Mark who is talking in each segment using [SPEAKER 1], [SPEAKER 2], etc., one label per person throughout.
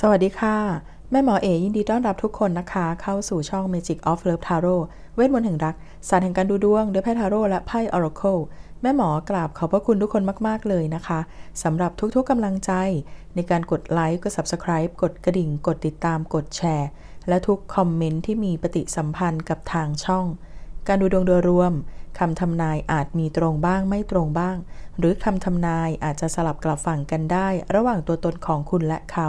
[SPEAKER 1] สวัสดีค่ะ แม่หมอเอยินดีต้อนรับทุกคนนะคะ เข้าสู่ช่อง Magic of Love Tarot เวทมนต์แห่งรัก ศาสตร์แห่งการดูดวงด้วยไพ่ทาโร่และไพ่ Oracle แม่หมอกราบขอบพระคุณทุกคนมาก ๆ เลยนะคะสำหรับทุกๆกำลังใจ ในการกดไลค์กด Subscribe กดกระดิ่ง กดติดตามกดแชร์ และทุกคอมเมนต์ที่มีปฏิสัมพันธ์กับทางช่อง การดูดวงโดยรวมคำทำนายอาจมีตรงบ้างไม่ตรงบ้าง หรือคำทำนายอาจจะสลับกลับฝั่งกันได้ ระหว่างตัวตนของคุณและเขา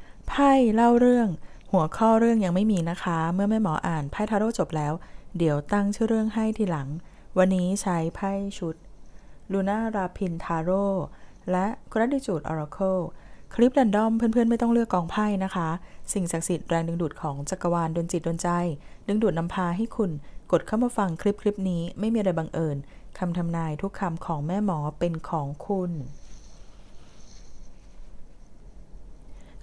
[SPEAKER 1] ไพ่เล่าเรื่อง หัวข้อเรื่องยังไม่มีนะคะ เมื่อแม่หมออ่านไพ่ทาโร่จบแล้ว เดี๋ยวตั้งชื่อเรื่องให้ทีหลัง วันนี้ใช้ไพ่ชุดลูน่าราพินทาโร่และ Gratitude Oracle คลิป r รนดอมเพื่อนๆ ไม่ต้องเลือกกองไพ่นะคะ สิ่งศักดิ์สิทธิ์แรงดึงดูดของจักรวาลดนจิตดนใจ ดึงดูดนำพาให้คุณกดเข้ามาฟังคลิปคลิปนี้ไม่มีอะไรบังเอิญคำทำนายทุกคำของแม่หมอเป็นของคุณ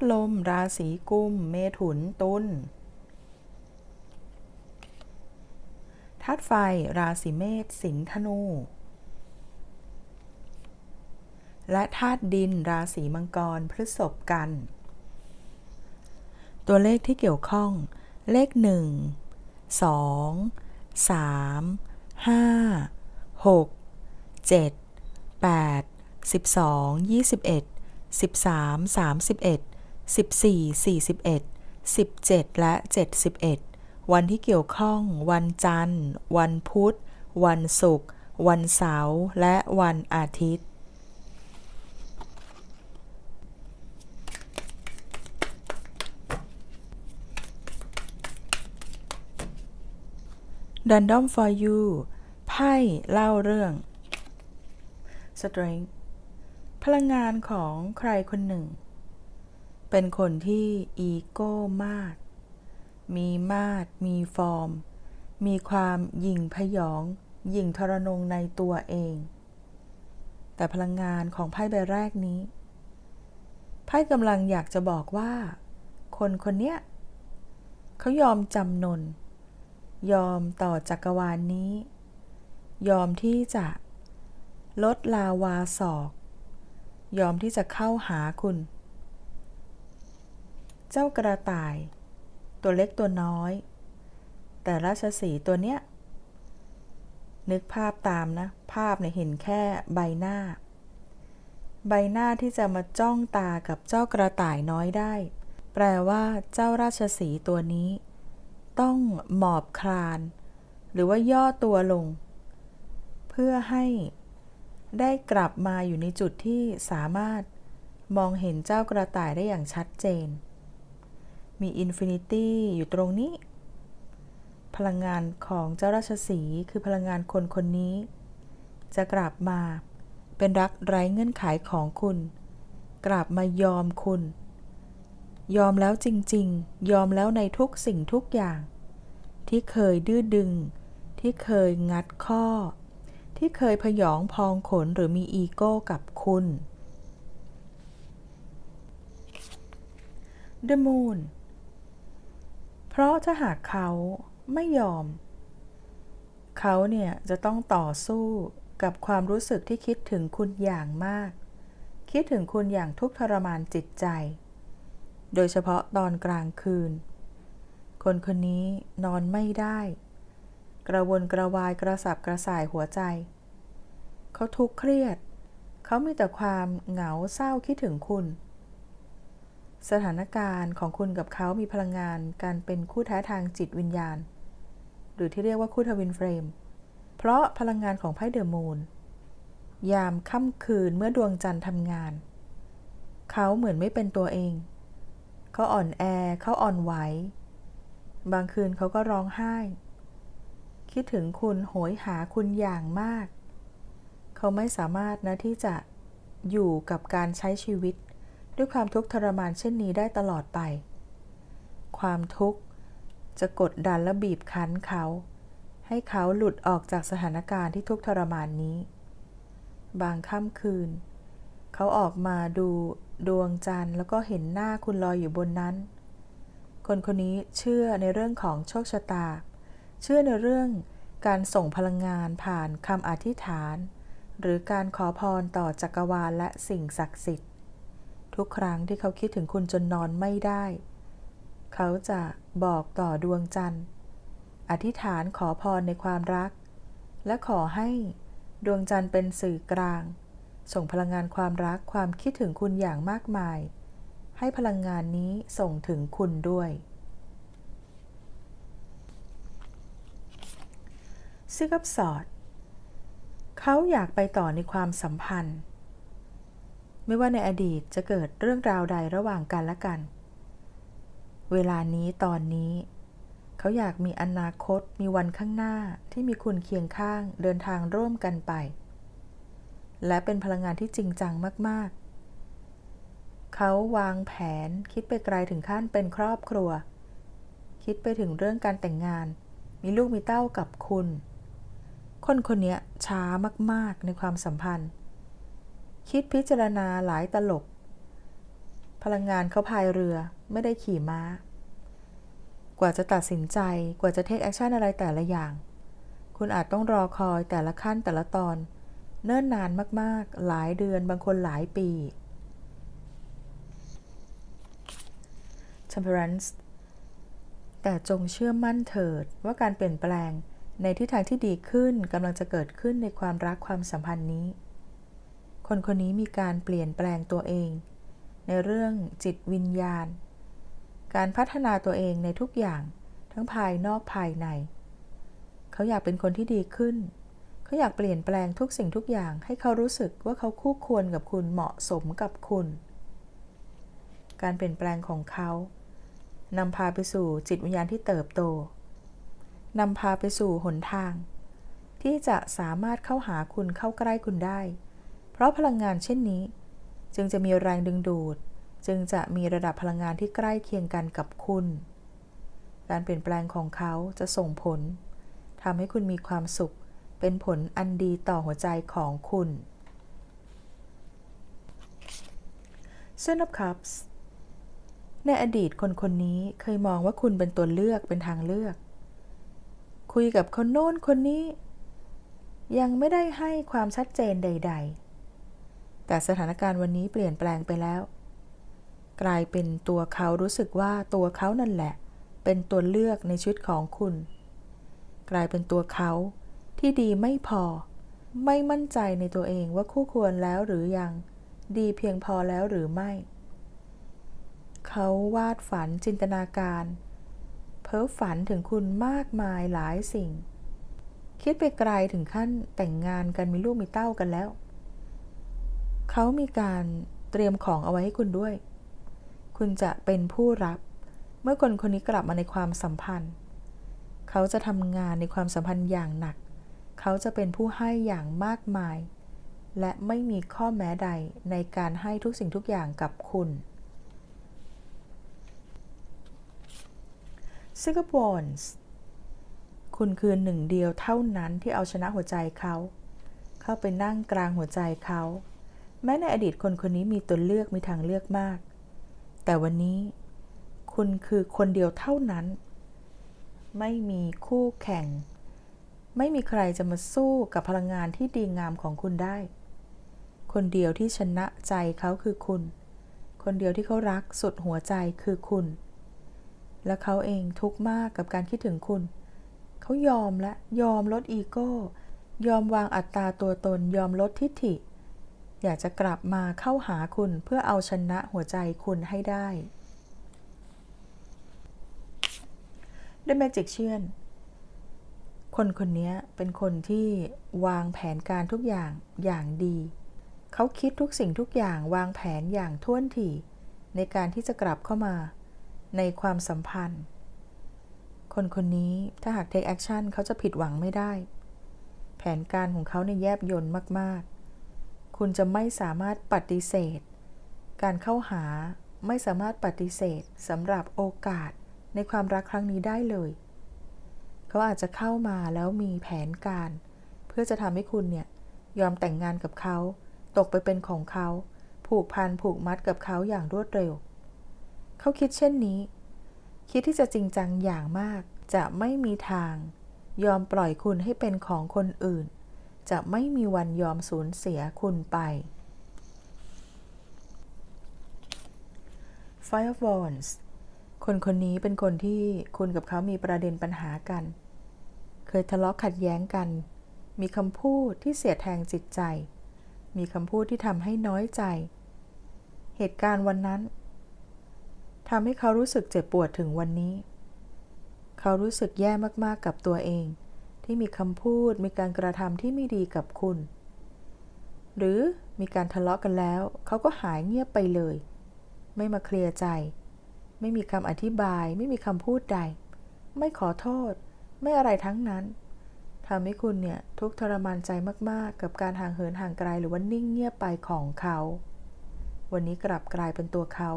[SPEAKER 1] ตุลม ราศีกุม เมถุน ตุลธาตุไฟ ราศีเมษ สิงห์ ธนู และธาตุดิน ราศีมังกร พฤษภกัน ตัวเลขที่เกี่ยวข้อง เลข 1 2 3 5 6 7 8 12 21 13 31 14 41 17 และ 71 วันที่เกี่ยวข้อง วันจันทร์ วันพุธ วันศุกร์ วันเสาร์ และวันอาทิตย์ Random for you ไพ่เล่าเรื่อง Strength พลังงานของใครคนหนึ่ง เป็นคนที่อีโก้มาก มีมาดมีฟอร์ม มีความหยิ่งพยอง หยิ่งทรนงในตัวเอง แต่พลังงานของไพ่ใบแรกนี้ ไพ่กำลังอยากจะบอกว่า คนคนเนี้ยเขายอมจำนน ยอมต่อจักรวาลนนี้ ยอมที่จะลดลาวาศอก ยอมที่จะเข้าหาคุณ เจ้ากระต่าย ตัวเล็กตัวน้อย แต่ราชสีตัวเนี้ย นึกภาพตามนะ ภาพเนี่ยเห็นแค่ใบหน้า ใบหน้าที่จะมาจ้องตากับเจ้ากระต่ายน้อยได้ แปลว่าเจ้าราชสีตัวนี้ ต้องหมอบคลาน หรือว่าย่อตัวลง เพื่อให้ได้กลับมาอยู่ในจุดที่สามารถมองเห็นเจ้ากระต่ายได้อย่างชัดเจน มีอินฟินิตี้อยู่ตรงนี้ พลังงานของเจ้าราชสีคือพลังงานคนคนนี้ จะกลับมา เป็นรักไร้เงื่อนไขของคุณกลับมายอมคุณ ยอมแล้วจริง ๆ ยอมแล้วในทุกสิ่งทุกอย่าง ที่เคยดื้อดึง ที่เคยงัดข้อ ที่เคยพยองพองขนหรือมีอีโก้กับคุณ The Moon เพราะถ้าหากเขาไม่ยอม เขาเนี่ยจะต้องต่อสู้กับความรู้สึกที่คิดถึงคุณอย่างมาก คิดถึงคุณอย่างทุกข์ทรมานจิตใจ โดยเฉพาะตอนกลางคืน คนคนนี้นอนไม่ได้ กระวนกระวายกระสับกระส่ายหัวใจ เขาทุกข์เครียด เขามีแต่ความเหงาเศร้าคิดถึงคุณ สถานการณ์ของคุณกับเขามีพลังงานการเป็นคู่แท้ทางจิตวิญญาณ หรือที่เรียกว่าคู่ทวินเฟรม เพราะพลังงานของไพ่เดอะมูนยามค่ำคืนเมื่อดวงจันทร์ทำงาน เขาเหมือนไม่เป็นตัวเอง เขาอ่อนแอเขาอ่อนไหว บางคืนเขาก็ร้องไห้ คิดถึงคุณโหยหาคุณอย่างมาก เขาไม่สามารถนะที่จะอยู่กับการใช้ชีวิต ด้วยความทุกข์ทรมานเช่นนี้ได้ตลอดไป ความทุกข์จะกดดันและบีบคั้นเขา ให้เขาหลุดออกจากสถานการณ์ที่ทุกข์ทรมานนี้ บางค่ำคืน เขาออกมาดูดวงจันทร์แล้วก็เห็นหน้าคุณลอยอยู่บนนั้น คนคนนี้เชื่อในเรื่องของโชคชะตา เชื่อในเรื่องการส่งพลังงานผ่านคำอธิษฐาน หรือการขอพรต่อจักรวาลและสิ่งศักดิ์สิทธิ์ ทุกครั้งที่เขาคิดถึงคุณจนนอนไม่ได้ เขาจะบอกต่อดวงจันทร์ อธิษฐานขอพรในความรัก และขอให้ดวงจันทร์เป็นสื่อกลาง ส่งพลังงานความรักความคิดถึงคุณอย่างมากมาย ให้พลังงานนี้ส่งถึงคุณด้วย ซิกับสอด เขาอยากไปต่อในความสัมพันธ์ ไม่ว่าในอดีตจะเกิดเรื่องราวใดระหว่างกันและกัน เวลานี้ตอนนี้ เขาอยากมีอนาคตมีวันข้างหน้าที่มีคุณเคียงข้างเดินทางร่วมกันไป และเป็นพลังงานที่จริงจังมาก ๆ เขาวางแผนคิดไปไกลถึงขั้นเป็นครอบครัว คิดไปถึงเรื่องการแต่งงาน มีลูกมีเต้ากับคุณ คนคนนี้ช้ามาก ๆ ในความสัมพันธ์ คิดพิจารณาหลายตลบ พลังงานเขาพายเรือไม่ได้ขี่ม้า กว่าจะตัดสินใจกว่าจะเทคแอคชั่นอะไรแต่ละอย่าง คุณอาจต้องรอคอยแต่ละขั้นแต่ละตอน เนิ่นนานมากๆ หลายเดือนบางคนหลายปี Temperance แต่จงเชื่อมั่นเถิดว่าการเปลี่ยนแปลงในทิศทางที่ดีขึ้นกำลังจะเกิดขึ้นในความรักความสัมพันธ์นี้ คนคนนี้มีการเปลี่ยนแปลงตัวเอง ในเรื่องจิตวิญญาณ การพัฒนาตัวเองในทุกอย่างทั้งภายนอกภายใน เขาอยากเป็นคนที่ดีขึ้น เขาอยากเปลี่ยนแปลงทุกสิ่งทุกอย่างให้เขารู้สึกว่าเขาคู่ควรกับคุณเหมาะสมกับคุณ การเปลี่ยนแปลงของเขานำพาไปสู่จิตวิญญาณที่เติบโตนำพาไปสู่หนทาง ที่จะสามารถเข้าหาคุณเข้าใกล้คุณได้ ราะพลังงานเช่นนี้ จึงจะมีแรงดึงดูด จึงจะมีระดับพลังงานที่ใกล้เคียงกันกับคุณ การเปลี่ยนแปลงของเขาจะส่งผลทำให้คุณมีความสุข เป็นผลอันดีต่อหัวใจของคุณ Son of Cups ในอดีตคนคนนี้เคยมองว่าคุณเป็นตัวเลือกเป็นทางเลือก คุยกับคนโน้นคนนี้ ยังไม่ได้ให้ความชัดเจนใด ๆ แต่สถานการณ์วันนี้เปลี่ยนแปลงไปแล้ว กลายเป็นตัวเขารู้สึกว่าตัวเขานั่นแหละ เป็นตัวเลือกในชีวิตของคุณ กลายเป็นตัวเขาที่ดีไม่พอ ไม่มั่นใจในตัวเองว่าคู่ควรแล้วหรือยัง ดีเพียงพอแล้วหรือไม่ เขาวาดฝันจินตนาการ เพ้อฝันถึงคุณมากมายหลายสิ่ง คิดไปไกลถึงขั้นแต่งงานกันมีลูกมีเต้ากันแล้ว เขามีการเตรียมของเอาไว้ให้คุณด้วย คุณจะเป็นผู้รับ เมื่อคนคนนี้กลับมาในความสัมพันธ์ เขาจะทำงานในความสัมพันธ์อย่างหนัก เขาจะเป็นผู้ให้อย่างมากมาย และไม่มีข้อแม้ใดในการให้ทุกสิ่งทุกอย่างกับคุณ s i n g a p o r e คุณคือหนึ่งเดียวเท่านั้นที่เอาชนะหัวใจเขา เข้าไปนั่งกลางหัวใจเขา แม้ในอดีตคนคนนี้มีตัวเลือกมีทางเลือกมาก แต่วันนี้ คุณคือคนเดียวเท่านั้น ไม่มีคู่แข่ง ไม่มีใครจะมาสู้กับพลังงานที่ดีงามของคุณได้ คนเดียวที่ชนะใจเขาคือคุณ คนเดียวที่เขารักสุดหัวใจคือคุณ และเขาเองทุกข์มากกับการคิดถึงคุณ เขายอมและยอมลดอีโก้ ยอมวางอัตราตัวตนยอมลดทิฐิ อยากจะกลับมาเข้าหาคุณเพื่อเอาชนะหัวใจคุณให้ได้ The Magician คนคนนี้เป็นคนที่วางแผนการทุกอย่างอย่างดี เขาคิดทุกสิ่งทุกอย่างวางแผนอย่างท่วนถี่ ในการที่จะกลับเข้ามาในความสัมพันธ์ คนคนนี้ถ้าหาก take action เขาจะผิดหวังไม่ได้ แผนการของเขาในยแยบยนต์มากๆ คุณจะไม่สามารถปฏิเสธ การเข้าหาไม่สามารถปฏิเสธสำหรับโอกาสในความรักครั้งนี้ได้เลย เขาอาจจะเข้ามาแล้วมีแผนการ เพื่อจะทำให้คุณเนี่ยยอมแต่งงานกับเขา ตกไปเป็นของเขา ผูกพันผูกมัดกับเขาอย่างรวดเร็ว เขาคิดเช่นนี้ คิดที่จะจริงจังอย่างมาก จะไม่มีทาง ยอมปล่อยคุณให้เป็นของคนอื่น จะไม่มีวันยอมสูญเสียคุณไป Five of Wands คนคนนี้เป็นคนที่คุณกับเขามีประเด็นปัญหากัน เคยทะเลาะขัดแย้งกัน มีคำพูดที่เสียแทงจิตใจ มีคำพูดที่ทำให้น้อยใจ เหตุการณ์วันนั้นทำให้เขารู้สึกเจ็บปวดถึงวันนี้ เขารู้สึกแย่มากๆกับตัวเอง ที่มีคำพูดมีการกระทำที่ไม่ดีกับคุณ หรือมีการทะเลาะกันแล้ว เขาก็หายเงียบไปเลย ไม่มาเคลียร์ใจ ไม่มีคำอธิบาย ไม่มีคำพูดใด ไม่ขอโทษ ไม่อะไรทั้งนั้นทำให้คุณเนี่ยทุกข์ทรมานใจมากๆ กับการห่างเหินห่างไกลหรือว่านิ่งเงียบไปของเขา วันนี้กลับกลายเป็นตัวเขา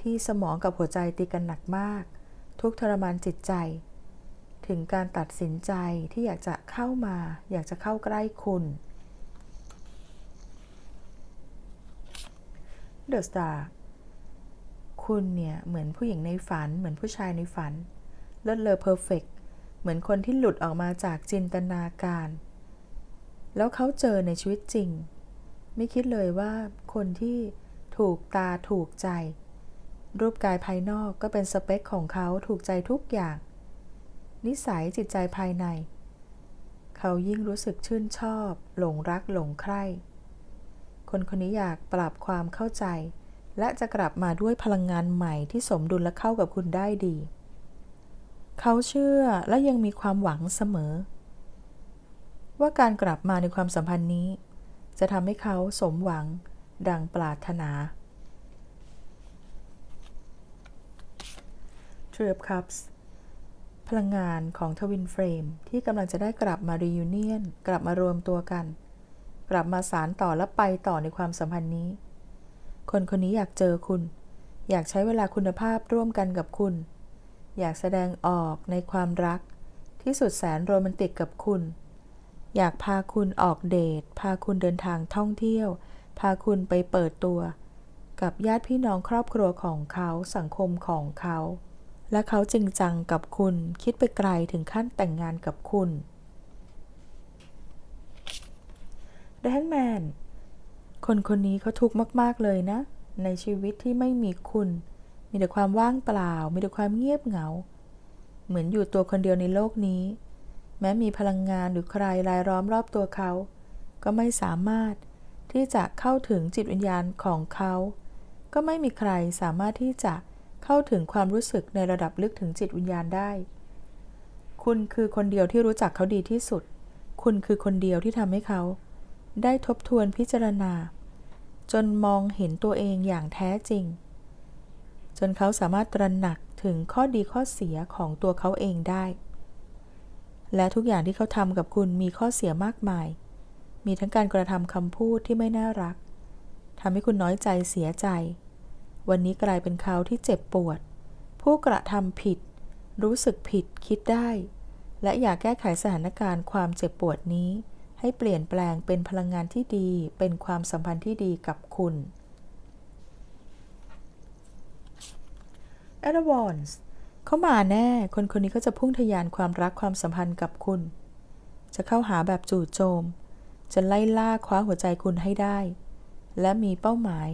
[SPEAKER 1] ที่สมองกับหัวใจตีกันหนักมาก ทุกข์ทรมานจิตใจ ถึงการตัดสินใจที่อยากจะเข้ามา อยากจะเข้าใกล้คุณ The Star คุณเนี่ยเหมือนผู้หญิงในฝัน เหมือนผู้ชายในฝัน เลิศเลอเพอร์เฟกเหมือนคนที่หลุดออกมาจากจินตนาการ แล้วเขาเจอในชีวิตจริง ไม่คิดเลยว่าคนที่ถูกตาถูกใจ รูปกายภายนอกก็เป็นสเปคของเขาถูกใจทุกอย่าง นิสัยจิตใจภายใน เขายิ่งรู้สึกชื่นชอบ หลงรักหลงใคร่ คนคนนี้อยากปรับความเข้าใจ และจะกลับมาด้วยพลังงานใหม่ที่สมดุลและเข้ากับคุณได้ดี เขาเชื่อและยังมีความหวังเสมอ ว่าการกลับมาในความสัมพันธ์นี้ จะทำให้เขาสมหวังดังปรารถนา Three of Cups ลังงานของทวินเฟรมที่กำลังจะได้กลับมา reunion กลับมารวมตัวกัน กลับมาสารต่อและไปต่อในความสัมพันธ์นี้ คนคนนี้อยากเจอคุณ อยากใช้เวลาคุณภาพร่วมกันกับคุณ อยากแสดงออกในความรัก ที่สุดแสนโรแมนติกกับคุณ อยากพาคุณออกเดท พาคุณเดินทางท่องเที่ยว พาคุณไปเปิดตัว กับญาติพี่น้องครอบครัวของเขาสังคมของเขา และเขาจริงจังกับคุณ คิดไปไกลถึงขั้นแต่งงานกับคุณ The Hangman คนคนนี้เขาทุกข์มาก ๆ เลยนะ ในชีวิตที่ไม่มีคุณ มีแต่ความว่างเปล่า มีแต่ความเงียบเหงา เหมือนอยู่ตัวคนเดียวในโลกนี้ แม้มีพลังงานหรือใครรายล้อมรอบตัวเขา ก็ไม่สามารถที่จะเข้าถึงจิตวิญญาณของเขา ก็ไม่มีใครสามารถที่จะ เข้าถึงความรู้สึกในระดับลึกถึงจิตวิญญาณได้ คุณคือคนเดียวที่รู้จักเขาดีที่สุด คุณคือคนเดียวที่ทำให้เขา ได้ทบทวนพิจารณา จนมองเห็นตัวเองอย่างแท้จริง จนเขาสามารถตระหนักถึงข้อดีข้อเสียของตัวเขาเองได้ และทุกอย่างที่เขาทำกับคุณมีข้อเสียมากมาย มีทั้งการกระทำคำพูดที่ไม่น่ารักทำให้คุณน้อยใจเสียใจ วันนี้กลายเป็นเขาที่เจ็บปวด ผู้กระทำผิด รู้สึกผิดคิดได้ และอยากแก้ไขสถานการณ์ความเจ็บปวดนี้ ให้เปลี่ยนแปลงเป็นพลังงานที่ดี เป็นความสัมพันธ์ที่ดีกับคุณ a d a w a n s เขามาแน่ คนคนนี้ก็จะพุ่งทะยานความรักความสัมพันธ์กับคุณ จะเข้าหาแบบจู่โจม จะไล่ล่าคว้าหัวใจคุณให้ได้ และมีเป้าหมาย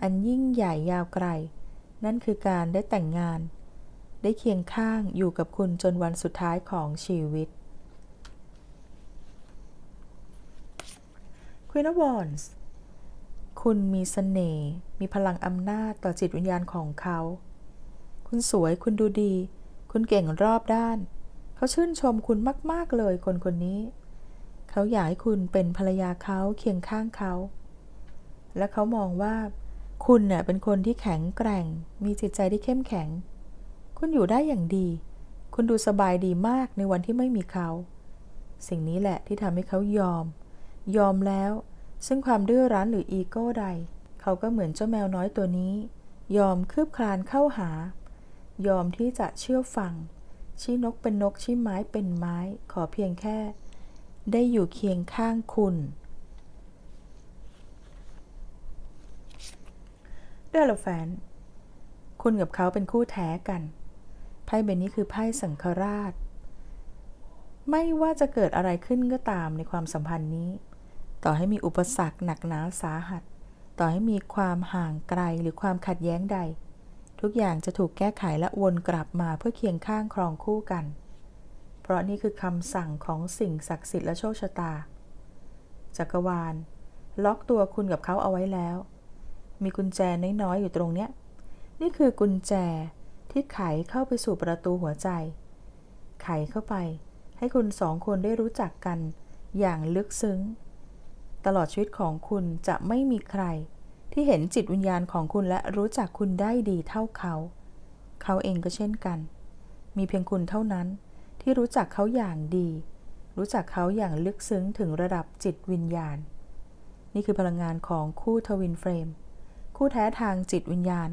[SPEAKER 1] อันยิ่งใหญ่ยาวไกล นั่นคือการได้แต่งงาน ได้เคียงข้างอยู่กับคุณจนวันสุดท้ายของชีวิต Queen of Wands คุณมีเสน่ห์มีพลังอำนาจต่อจิตวิญญาณของเขา คุณสวยคุณดูดี คุณเก่งรอบด้าน เขาชื่นชมคุณมาก ๆ เลยคนคนนี้ เขาอยากให้คุณเป็นภรรยาเขาเคียงข้างเขา และเขามองว่า คุณเน่ยเป็นคนที่แข็งแกร่ง มีจิตใจที่เข้มแข็ง คุณอยู่ได้อย่างดี คุณดูสบายดีมากในวันที่ไม่มีเขา สิ่งนี้แหละที่ทำให้เขายอม ยอมแล้ว ซึ่งความดื้อรั้นหรืออีโก้ใด เขาก็เหมือนเจ้าแมวน้อยตัวนี้ ยอมคืบคลานเข้าหา ยอมที่จะเชื่อฟัง ชี้นกเป็นนกชี้ไม้เป็นไม้ ขอเพียงแค่ ได้อยู่เคียงข้างคุณ เดลแฟน คุณกับเขาเป็นคู่แท้กัน ไพ่ใบนี้คือไพ่สังฆราช ไม่ว่าจะเกิดอะไรขึ้นก็ตามในความสัมพันธ์นี้ ต่อให้มีอุปสรรคหนักหนาสาหัส ต่อให้มีความห่างไกลหรือความขัดแย้งใด ทุกอย่างจะถูกแก้ไขและวนกลับมาเพื่อเคียงข้างครองคู่กัน เพราะนี่คือคำสั่งของสิ่งศักดิ์สิทธิ์และโชคชะตา จักรวาล ล็อกตัวคุณกับเขาเอาไว้แล้ว มีกุญแจน้อยๆอยู่ตรงเนี้ย นี่คือกุญแจที่ไขเข้าไปสู่ประตูหัวใจ ไขเข้าไป ให้คุณสองคนได้รู้จักกันอย่างลึกซึ้ง ตลอดชีวิตของคุณจะไม่มีใคร ที่เห็นจิตวิญญาณของคุณและรู้จักคุณได้ดีเท่าเขา เขาเองก็เช่นกัน มีเพียงคุณเท่านั้นที่รู้จักเขาอย่างดี รู้จักเขาอย่างลึกซึ้งถึงระดับจิตวิญญาณ นี่คือพลังงานของคู่ทวินเฟรม คู่แท้ทางจิตวิญญาณ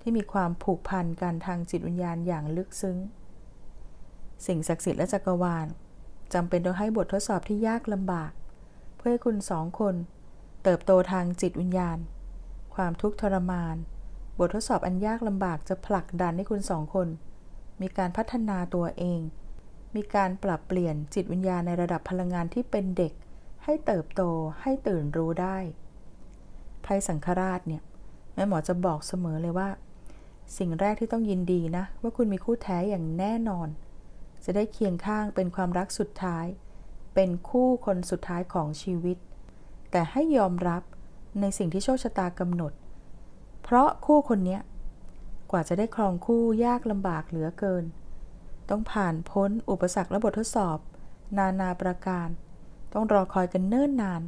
[SPEAKER 1] ที่มีความผูกพันกันทางจิตวิญญาณอย่างลึกซึ้ง สิ่งศักดิ์สิทธิ์และจักรวาลจำเป็นต้องให้บททดสอบที่ยากลำบาก เพื่อให้คุณสองคน เติบโตทางจิตวิญญาณ ความทุกข์ทรมาน บททดสอบอันยากลำบากจะผลักดันให้คุณสองคน มีการพัฒนาตัวเอง มีการปรับเปลี่ยนจิตวิญญาณในระดับพลังงานที่เป็นเด็ก ให้เติบโตให้ตื่นรู้ได้ไพ่สังฆราชเนี่ย แม่หมอจะบอกเสมอเลยว่า สิ่งแรกที่ต้องยินดีนะ ว่าคุณมีคู่แท้อย่างแน่นอน จะได้เคียงข้างเป็นความรักสุดท้าย เป็นคู่คนสุดท้ายของชีวิต แต่ให้ยอมรับในสิ่งที่โชคชะตากำหนด เพราะคู่คนนี้กว่าจะได้ครองคู่ยากลำบากเหลือเกิน ต้องผ่านพ้นอุปสรรคและบททดสอบ นานาประการ ต้องรอคอยกันเนิ่นนาน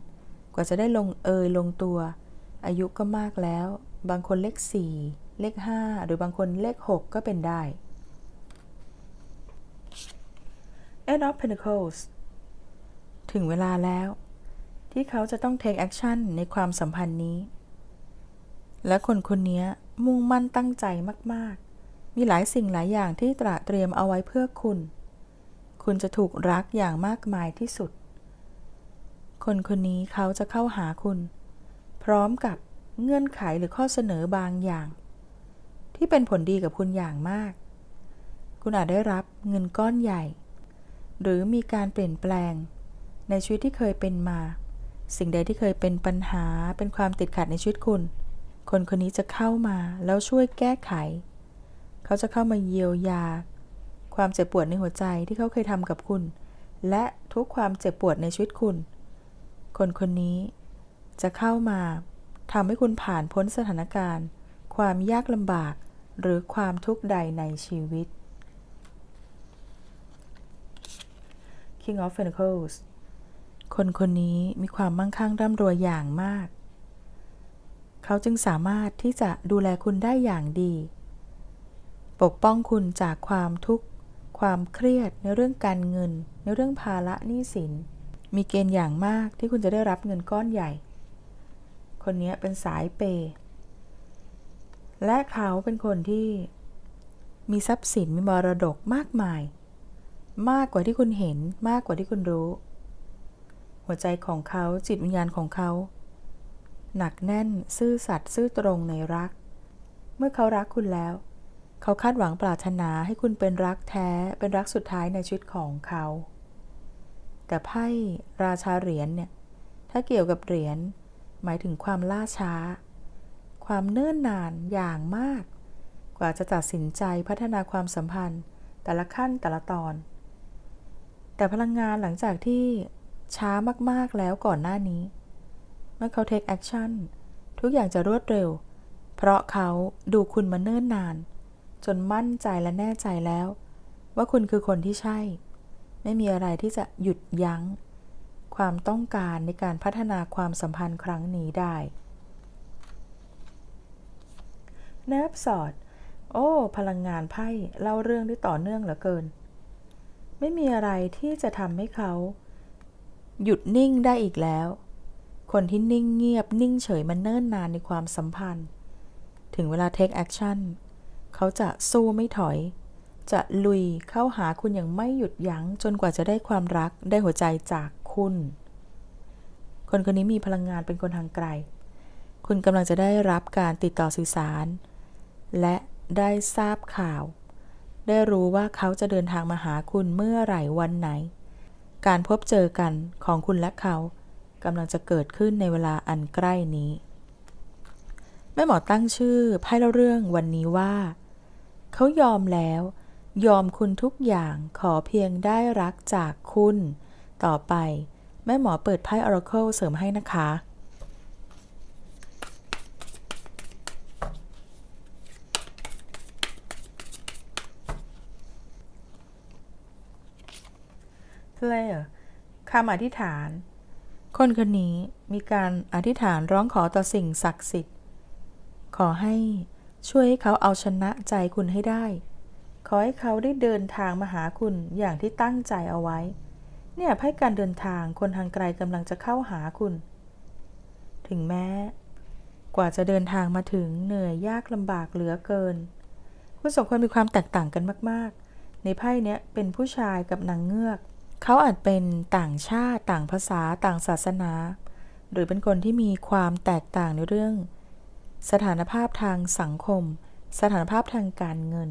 [SPEAKER 1] กว่าจะได้ลงเอยลงตัว อายุก็มากแล้ว บางคนเลขสี่เลขห้าหรือบางคนเลขหกก็เป็นได้ Eight of Pentacles ถึงเวลาแล้ว ที่เขาจะต้อง take action ในความสัมพันธ์นี้ และคนคนนี้มุ่งมั่นตั้งใจมาก ๆ มีหลายสิ่งหลายอย่างที่ตระเตรียมเอาไว้เพื่อคุณ คุณจะถูกรักอย่างมากมายที่สุด คนคนนี้เขาจะเข้าหาคุณ พร้อมกับ เงื่อนไขหรือข้อเสนอบางอย่าง ที่เป็นผลดีกับคุณอย่างมาก คุณอาจได้รับเงินก้อนใหญ่ หรือมีการเปลี่ยนแปลง ในชีวิตที่เคยเป็นมา สิ่งใดที่เคยเป็นปัญหาเป็นความติดขัดในชีวิตคุณ คนคนนี้จะเข้ามาแล้วช่วยแก้ไข เขาจะเข้ามาเยียวยา ความเจ็บปวดในหัวใจที่เขาเคยทำกับคุณ และทุกความเจ็บปวดในชีวิตคุณ คนคนนี้จะเข้ามา ทำให้คุณผ่านพ้นสถานการณ์ ความยากลำบาก หรือความทุกข์ใดในชีวิต King of Pentacles คนคนนี้มีความมั่งคั่งร่ำรวยอย่างมาก เขาจึงสามารถที่จะดูแลคุณได้อย่างดี ปกป้องคุณจากความทุกข์ ความเครียดในเรื่องการเงิน ในเรื่องภาระหนี้สิน มีเกณฑ์อย่างมากที่คุณจะได้รับเงินก้อนใหญ่ คนนี้เป็นสายเปย์และเขาเป็นคนที่มีทรัพย์สินมีมรดกมากมาย มากกว่าที่คุณเห็นมากกว่าที่คุณรู้ หัวใจของเขาจิตวิญญาณของเขา หนักแน่นซื่อสัตย์ซื่อตรงในรัก เมื่อเขารักคุณแล้ว เขาคาดหวังปรารถนาให้คุณเป็นรักแท้เป็นรักสุดท้ายในชีวิตของเขา แต่ไพ่ราชาเหรียญเนี่ยถ้าเกี่ยวกับเหรียญ หมายถึงความล่าช้า ความเนิ่นนานอย่างมาก กว่าจะตัดสินใจพัฒนาความสัมพันธ์ แต่ละขั้นแต่ละตอน แต่พลังงานหลังจากที่ช้ามากๆแล้วก่อนหน้านี้ เมื่อเขา take action ทุกอย่างจะรวดเร็ว เพราะเขาดูคุณมาเนิ่นนาน จนมั่นใจและแน่ใจแล้ว ว่าคุณคือคนที่ใช่ ไม่มีอะไรที่จะหยุดยั้ง ความต้องการในการพัฒนาความสัมพันธ์ครั้งนี้ได้เนิร์ฟสอด โอ้ พลังงานไพ่ เล่าเรื่องได้ต่อเนื่องเหลือเกิน ไม่มีอะไรที่จะทำให้เขา หยุดนิ่งได้อีกแล้ว คนที่นิ่งเงียบนิ่งเฉยมันเนิ่นนานในความสัมพันธ์ ถึงเวลา take action เขาจะสู้ไม่ถอย จะลุยเข้าหาคุณอย่างไม่หยุดยั้งจนกว่าจะได้ความรักได้หัวใจจาก คุณ คนคนนี้มีพลังงานเป็นคนทางไกล คุณกำลังจะได้รับการติดต่อสื่อสาร และได้ทราบข่าว ได้รู้ว่าเขาจะเดินทางมาหาคุณเมื่อไหร่วันไหน การพบเจอกันของคุณและเขากำลังจะเกิดขึ้นในเวลาอันใกล้นี้ แม่หมอตั้งชื่อไพ่เล่าเรื่องวันนี้ว่า เขายอมแล้ว ยอมคุณทุกอย่างขอเพียงได้รักจากคุณ ต่อไป แม่หมอเปิดไพ่ Oracle เสริมให้นะคะ Player คำอธิษฐาน คนคนนี้มีการอธิษฐานร้องขอต่อสิ่งศักดิ์สิทธิ์ ขอให้ช่วยให้เขาเอาชนะใจคุณให้ได้ ขอให้เขาได้เดินทางมาหาคุณอย่างที่ตั้งใจเอาไว้ เนี่ยไพ่การเดินทางคนทางไกลกำลังจะเข้าหาคุณ ถึงแม้ กว่าจะเดินทางมาถึงเหนื่อยยากลำบากเหลือเกิน คุณสองคนมีความแตกต่างกันมาก ๆ ในไพ่เนี้ยเป็นผู้ชายกับนางเงือก เขาอาจเป็นต่างชาติ ต่างภาษา ต่างศาสนา หรือเป็นคนที่มีความแตกต่างในเรื่อง สถานภาพทางสังคม สถานภาพทางการเงิน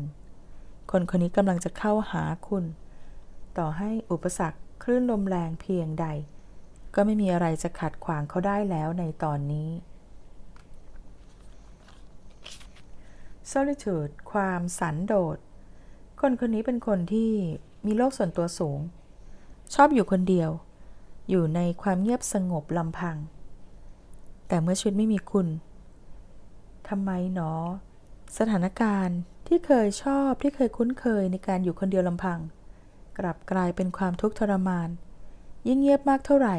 [SPEAKER 1] คนคนนี้กำลังจะเข้าหาคุณ ต่อให้อุปสรรค คลื่นลมแรงเพียงใด ก็ไม่มีอะไรจะขัดขวางเขาได้แล้วในตอนนี้ solitude ความสันโดษ คนคนนี้เป็นคนที่มีโลกส่วนตัวสูง ชอบอยู่คนเดียว อยู่ในความเงียบสงบลำพัง แต่เมื่อชีวิตไม่มีคุณทำไมหนอ สถานการณ์ที่เคยชอบที่เคยคุ้นเคยในการอยู่คนเดียวลำพัง กลับกลายเป็นความทุกข์ทรมาน ยิ่งเงียบมากเท่าไหร่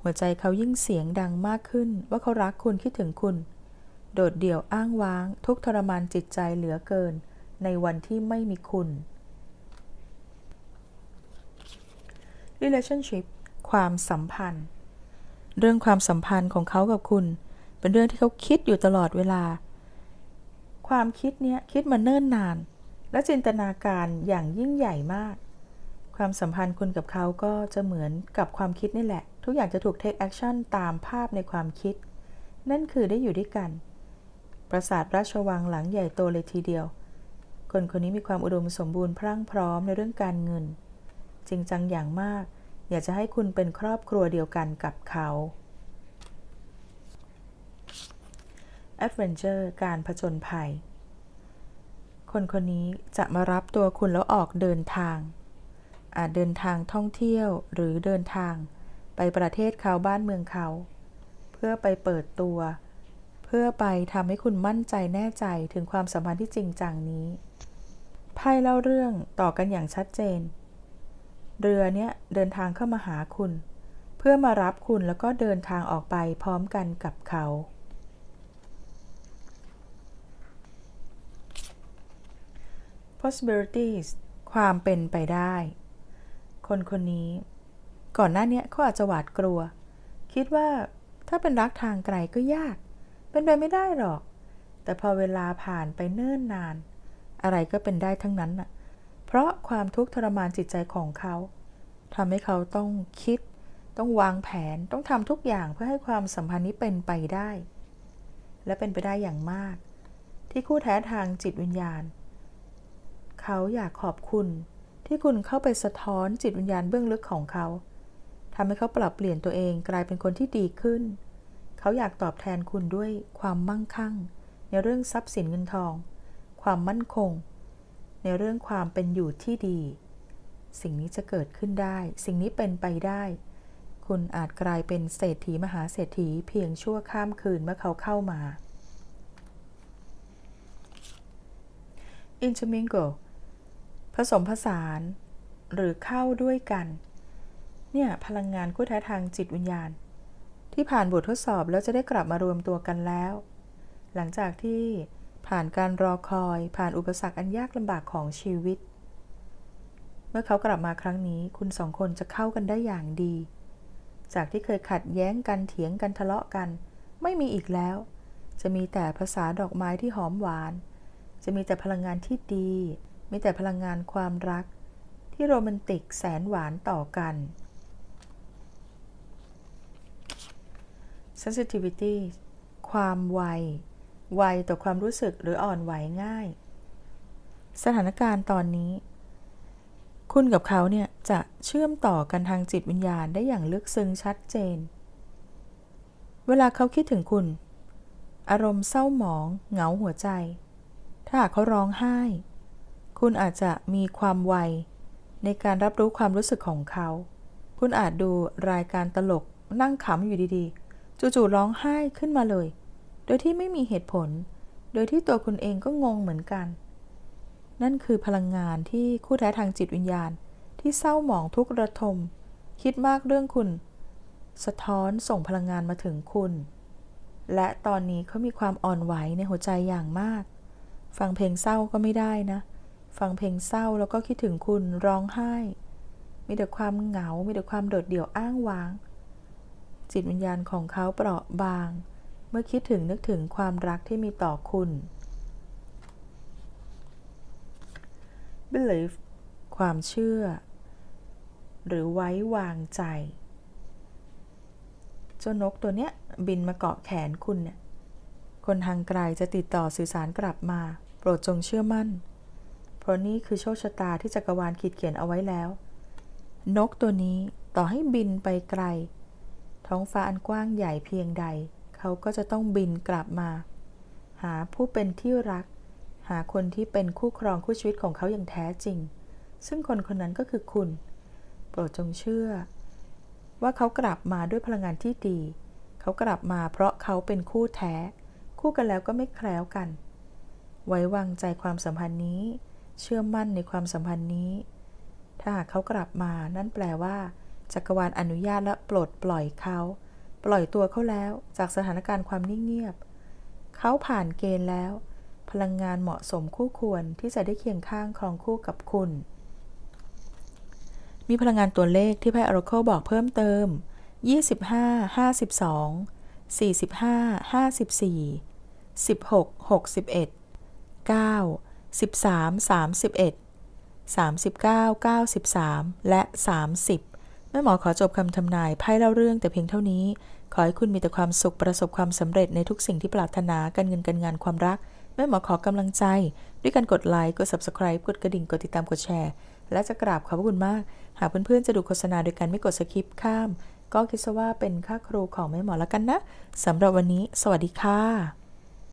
[SPEAKER 1] หัวใจเขายิ่งเสียงดังมากขึ้นว่าเขารักคุณคิดถึงคุณ โดดเดี่ยวอ้างว้าง ทุกข์ทรมานจิตใจเหลือเกิน ในวันที่ไม่มีคุณ relationship ความสัมพันธ์ เรื่องความสัมพันธ์ของเขากับคุณ เป็นเรื่องที่เขาคิดอยู่ตลอดเวลา ความคิดเนี้ยคิดมาเนิ่นนาน และจินตนาการอย่างยิ่งใหญ่มาก ความสัมพันธ์คุณกับเขาก็จะเหมือนกับความคิดนี่แหละ ทุกอย่างจะถูก take action ตามภาพในความคิด นั่นคือได้อยู่ด้วยกัน ปราสาทราชวังหลังใหญ่โตเลยทีเดียว คนคนนี้มีความอุดมสมบูรณ์พรั่งพร้อมในเรื่องการเงิน จริงจังอย่างมาก อยากจะให้คุณเป็นครอบครัวเดียวกันกับเขา Adventure การผจญภัย คนคนนี้จะมารับตัวคุณแล้วออกเดินทาง อาจเดินทางท่องเที่ยวหรือเดินทาง ไปประเทศเขาบ้านเมืองเขา เพื่อไปเปิดตัว เพื่อไปทำให้คุณมั่นใจแน่ใจถึงความสัมพันธ์ที่จริงจังนี้ไพ่เล่าเรื่องต่อกันอย่างชัดเจน เรือเนี้ยเดินทางเข้ามาหาคุณ เพื่อมารับคุณแล้วก็เดินทางออกไปพร้อมกันกับเขา possibilities ความเป็นไปได้ คนคนนี้ ก่อนหน้านี้เขาอาจจะหวาดกลัว คิดว่าถ้าเป็นรักทางไกลก็ยาก เป็นไปไม่ได้หรอก แต่พอเวลาผ่านไปเนิ่นนาน อะไรก็เป็นได้ทั้งนั้นน่ะ เพราะความทุกข์ทรมานจิตใจของเขาทำให้เขาต้องคิด ต้องวางแผน ต้องทำทุกอย่างเพื่อให้ความสัมพันธ์นี้เป็นไปได้ และเป็นไปได้อย่างมาก ที่คู่แท้ทางจิตวิญญาณ เขาอยากขอบคุณ ที่คุณเข้าไปสะท้อนจิตวิญญาณเบื้องลึกของเขาทำให้เขาปรับเปลี่ยนตัวเองกลายเป็นคนที่ดีขึ้น เขาอยากตอบแทนคุณด้วยความมั่งคั่ง ในเรื่องทรัพย์สินเงินทอง ความมั่นคง ในเรื่องความเป็นอยู่ที่ดี สิ่งนี้จะเกิดขึ้นได้ สิ่งนี้เป็นไปได้ คุณอาจกลายเป็นเศรษฐีมหาเศรษฐีเพียงชั่วข้ามคืนเมื่อเขาเข้ามา intermingle ผสมผสาน หรือเข้าด้วยกัน เนี่ยพลังงานคู่แท้ทางจิตวิญญาณ ที่ผ่านบททดสอบแล้วจะได้กลับมารวมตัวกันแล้ว หลังจากที่ผ่านการรอคอย ผ่านอุปสรรคอันยากลำบากของชีวิต เมื่อเขากลับมาครั้งนี้คุณสองคนจะเข้ากันได้อย่างดี จากที่เคยขัดแย้งกันเถียงกันทะเลาะกัน ไม่มีอีกแล้ว จะมีแต่ภาษาดอกไม้ที่หอมหวาน จะมีแต่พลังงานที่ดี มีแต่พลังงานความรัก ที่โรแมนติกแสนหวานต่อกัน sensitivity ความไว ไวต่อความรู้สึกหรืออ่อนไหวง่าย สถานการณ์ตอนนี้ คุณกับเขาเนี่ย จะเชื่อมต่อกันทางจิตวิญญาณได้อย่างลึกซึ้งชัดเจน เวลาเขาคิดถึงคุณ อารมณ์เศร้าหมอง เหงาหัวใจ ถ้าหากเขาร้องไห้ คุณอาจจะมีความไว ในการรับรู้ความรู้สึกของเขา คุณอาจดูรายการตลกนั่งขำอยู่ดีๆ จู่ๆร้องไห้ขึ้นมาเลย โดยที่ไม่มีเหตุผล โดยที่ตัวคุณเองก็งงเหมือนกัน นั่นคือพลังงานที่คู่แท้ทางจิตวิญญาณ ที่เศร้าหมองทุกระทม คิดมากเรื่องคุณ สะท้อนส่งพลังงานมาถึงคุณ และตอนนี้เขามีความอ่อนไหวในหัวใจอย่างมาก ฟังเพลงเศร้าก็ไม่ได้นะ ฟังเพลงเศร้าแล้วก็คิดถึงคุณร้องไห้ มีแต่ความเหงา มีแต่ความโดดเดี่ยวอ้างว้าง จิตวิญญาณของเขาเปราะบาง เมื่อคิดถึงนึกถึงความรักที่มีต่อคุณ belief ความเชื่อ หรือไว้วางใจเจ้านกตัวเนี้ยบินมาเกาะแขนคุณเนี่ยคนทางไกลจะติดต่อสื่อสารกลับมา โปรดจงเชื่อมั่น เพราะนี่คือโชคชะตาที่จักรวาลขีดเขียนเอาไว้แล้ว นกตัวนี้ต่อให้บินไปไกล ท้องฟ้าอันกว้างใหญ่เพียงใด เขาก็จะต้องบินกลับมา หาผู้เป็นที่รัก หาคนที่เป็นคู่ครองคู่ชีวิตของเขาอย่างแท้จริง ซึ่งคนคนนั้นก็คือคุณ โปรดจงเชื่อ ว่าเขากลับมาด้วยพลังงานที่ดี เขากลับมาเพราะเขาเป็นคู่แท้ คู่กันแล้วก็ไม่แคล้วกัน ไว้วางใจความสัมพันธ์นี้ เชื่อมั่นในความสัมพันธ์นี้ ถ้าหากเขากลับมานั่นแปลว่า จักรวาลอนุญาตและปลดปล่อยเขา ปล่อยตัวเขาแล้วจากสถานการณ์ความนิ่งเงียบ เขาผ่านเกณฑ์แล้ว พลังงานเหมาะสมคู่ควรที่จะได้เคียงข้างครองคู่กับคุณ มีพลังงานตัวเลขที่ไพ่ Oracle บอกเพิ่มเติม 25 52 45 54 16 61 9 13 31 39 93 และ 30 แม่หมอขอจบคำทำนายไพ่เล่าเรื่องแต่เพียงเท่านี้ ขอให้คุณมีแต่ความสุขประสบความสำเร็จในทุกสิ่งที่ปรารถนาการเงินการงานความรัก แม่หมอขอกำลังใจ ด้วยการกดไลค์กด subscribe กดกระดิ่งกดติดตามกดแชร์ และจะกราบขอบพระคุณมาก หากเพื่อนๆจะดูโฆษณาโดยการไม่กดสคิปข้าม ก็คิดซะว่าเป็นค่าครูของแม่หมอแล้วกันนะสำหรับวันนี้ สวัสดีค่ะ